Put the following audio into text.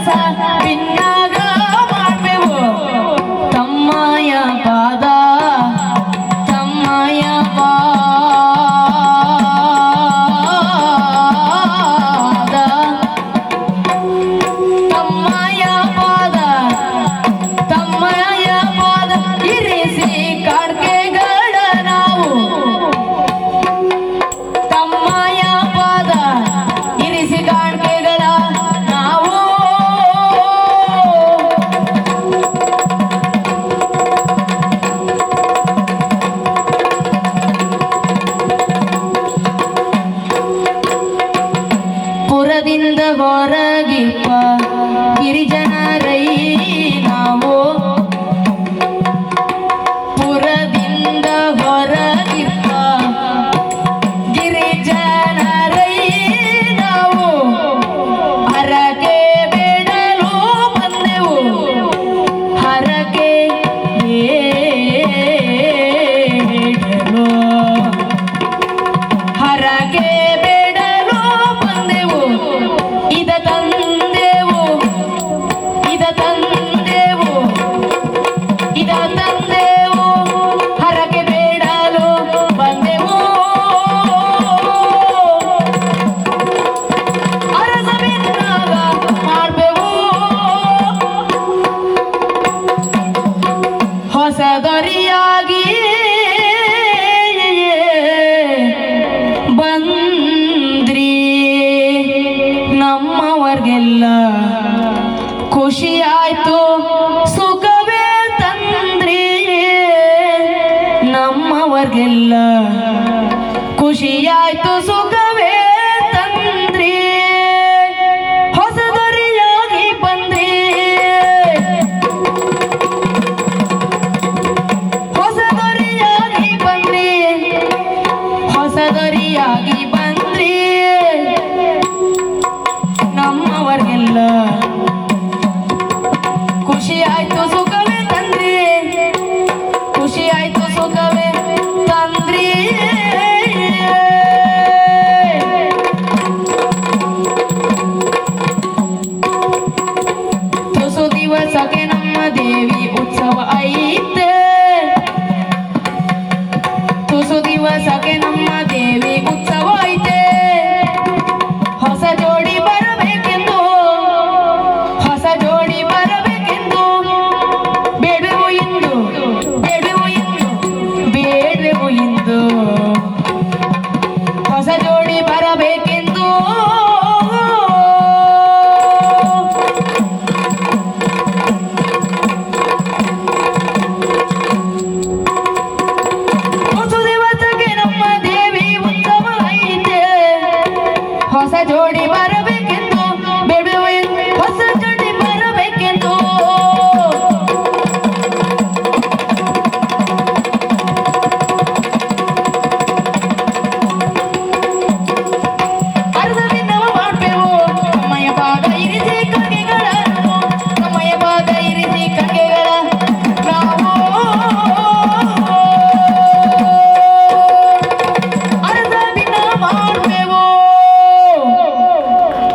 عسى بالنار ನಮ್ಮವರ್ಗೆಲ್ಲ ಖುಷಿ ಆಯ್ತು ಸುಖವೇ ತಂದ್ರಿ ನಮ್ಮವರ್ಗೆಲ್ಲ. ಖುಷಿಯಾಯ್ತು ಆಯ್ತು ಇಲ್ಲ. ಖುಷಿ ಆಯ್ತು ಸುಖವೇ ತಂದ್ರಿ. ಖುಷಿ ಆಯ್ತು ಸುಖವೇ ತಂದ್ರಿ. ತುಸು ದಿವಸಕ್ಕೆ ನಮ್ಮ ದೇವಿ ಉತ್ಸವ ಐತೆ. ತುಸು ದಿವಸಕ್ಕೆ ನಮ್ಮ ದೇವಿ ಉತ್ಸವ ಐತೆ.